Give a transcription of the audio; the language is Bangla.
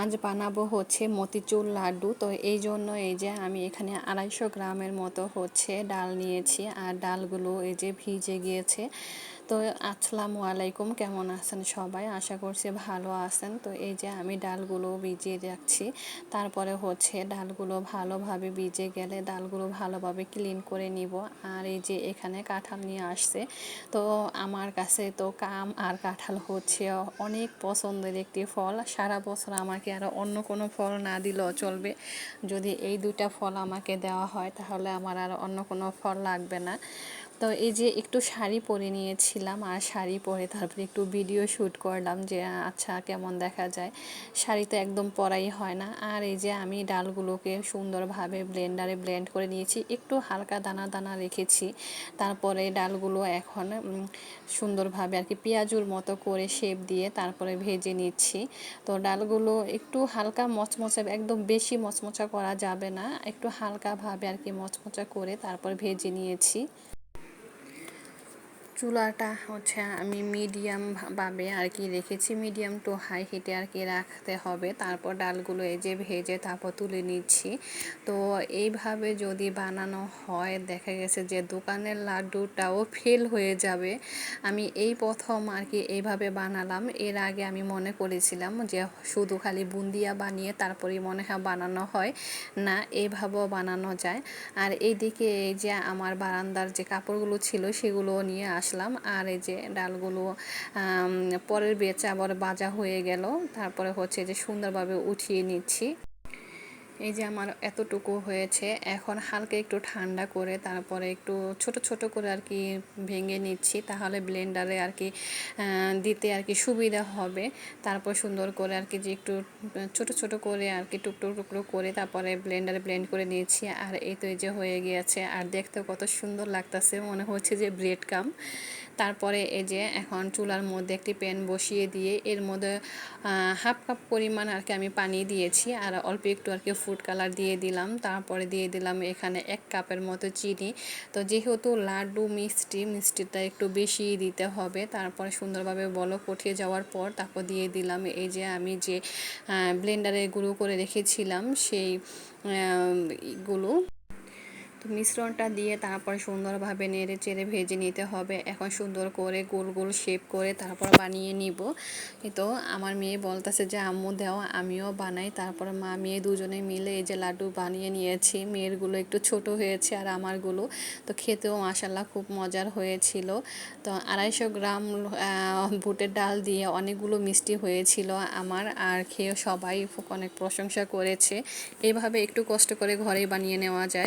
আজ বানাবো হচ্ছে মতিচুর লাড্ডু। তো এই জন্য এই যে আমি এখানে আড়াইশো গ্রামের মতো হচ্ছে ডাল নিয়েছি। আর ডালগুলো এই যে ভিজে গিয়েছে। তো আসসালামু আলাইকুম, কেমন আছেন সবাই? আশা করছি ভালো আছেন। তো এই যে আমি ডালগুলো ভিজিয়ে রাখছি, তারপরে হচ্ছে ডালগুলো ভালোভাবে ভিজে গেলে ডালগুলো ভালোভাবে ক্লিন করে নিব। আর এই যে এখানে কাঁঠাল নিয়ে আসছে, তো আমার কাছে তো কাম আর কাঁঠাল হচ্ছে অনেক পছন্দের একটি ফল। সারা বছর আমাকে আর অন্য কোনো ফল না দিলেও চলবে। যদি এই দুইটা ফল আমাকে দেওয়া হয়, তাহলে আমার আর অন্য কোনো ফল লাগবে না। তো এই যে একটু শাড়ি পরে নিয়েছিলাম আর শাড়ি পরে তারপরে একটু ভিডিও শ্যুট করলাম যে আচ্ছা কেমন দেখা যায়? শাড়ি তো একদম পরাই হয় না। আর এই যে আমি ডালগুলোকে সুন্দরভাবে ব্লেন্ডারে ব্লেন্ড করে নিয়েছি, একটু হালকা দানা দানা রেখেছি। তারপরে ডালগুলো এখন সুন্দরভাবে আর কি পেঁয়াজুর মতো করে শেপ দিয়ে তারপরে ভেজে নিচ্ছি। তো ডালগুলো একটু হালকা মচমচা, একদম বেশি মচমচা করা যাবে না। একটু হালকাভাবে আর কি মচমচা করে তারপর ভেজে নিয়েছি। চুলাটা হচ্ছে আমি মিডিয়াম ভাবে আর কি রেখেছি। মিডিয়াম টু হাই হিটে আর কি রাখতে হবে। তারপর ডালগুলো এই যে ভেজে তারপর তুলে নিচ্ছি। তো এইভাবে যদি বানানো হয়, দেখা গেছে যে দোকানের লাড্ডুটাও ফেল হয়ে যাবে। আমি এই প্রথম আর কি এইভাবে বানালাম। এর আগে আমি মনে করেছিলাম যে শুধু খালি বুন্দিয়া বানিয়ে তারপরেই মনে হয় বানানো হয়। না এইভাবেও বানানো যায়। আর এইদিকে এই যে আমার বারান্দার যে কাপড়গুলো ছিল সেগুলো নিয়ে আস আসলাম। আর এই যে ডালগুলো পরের বেচে আবার বাজা হয়ে গেল। তারপরে হচ্ছে যে সুন্দরভাবে উঠিয়ে নিচ্ছি। এই যে আমার এতটুকু হয়েছে, এখন হালকা একটু ঠান্ডা করে তারপরে একটু ছোট ছোট করে আর কি ভেঙে নিচ্ছি, তাহলে ব্লেন্ডারে আর কি দিতে আর কি সুবিধা হবে। তারপর সুন্দর করে আর কি যে একটু ছোট ছোট করে আর কি টুকরো টুকরো করে তারপরে ব্লেন্ডারে ব্লেন্ড করে নিয়েছি। আর এই তো এই যে হয়ে গিয়েছে, আর দেখতে কত সুন্দর লাগতেছে, মনে হচ্ছে যে ব্রেড কাম তারপরে এই যে এখন চুলার মধ্যে একটি প্যান বসিয়ে দিয়ে, এর মধ্যে হাফ কাপ পরিমাণ আর কি আমি পানি দিয়েছি, আর অল্প একটু আর কি ফুড কালার দিয়ে দিলাম। তারপরে দিয়ে দিলাম এখানে এক কাপের মতো চিনি। তো যেহেতু লাড্ডু মিষ্টি, মিষ্টিটা একটু বেশি দিতে হবে, তারপরে সুন্দরভাবে বলক উঠিয়ে যাওয়ার পর তারপর দিয়ে দিলাম এই যে আমি যে ব্লেন্ডারে গুঁড়ো করে রেখেছিলাম সেই গুলো তো মিশ্রণটা দিয়ে তারপরে সুন্দরভাবে নেড়ে চেড়ে ভেজে নিতে হবে। এখন সুন্দর করে গোল গোল শেপ করে তারপর বানিয়ে নিব। তো আমার মেয়ে বলতেছে যে, আম্মু দেও, আমিও বানাই। তারপর মা মেয়ে দুজনে মিলে এই যে লাড্ডু বানিয়ে নিয়েছি। মেয়েরগুলো একটু ছোট হয়েছে আর আমারগুলো তো খেতেও মাসাল্লাহ খুব মজার হয়েছিল। তো আড়াইশো গ্রাম বুটের ডাল দিয়ে অনেকগুলো মিষ্টি হয়েছিল আমার আর খেয়ে সবাই অনেক প্রশংসা করেছে। এভাবে একটু কষ্ট করে ঘরেই বানিয়ে নেওয়া যায়।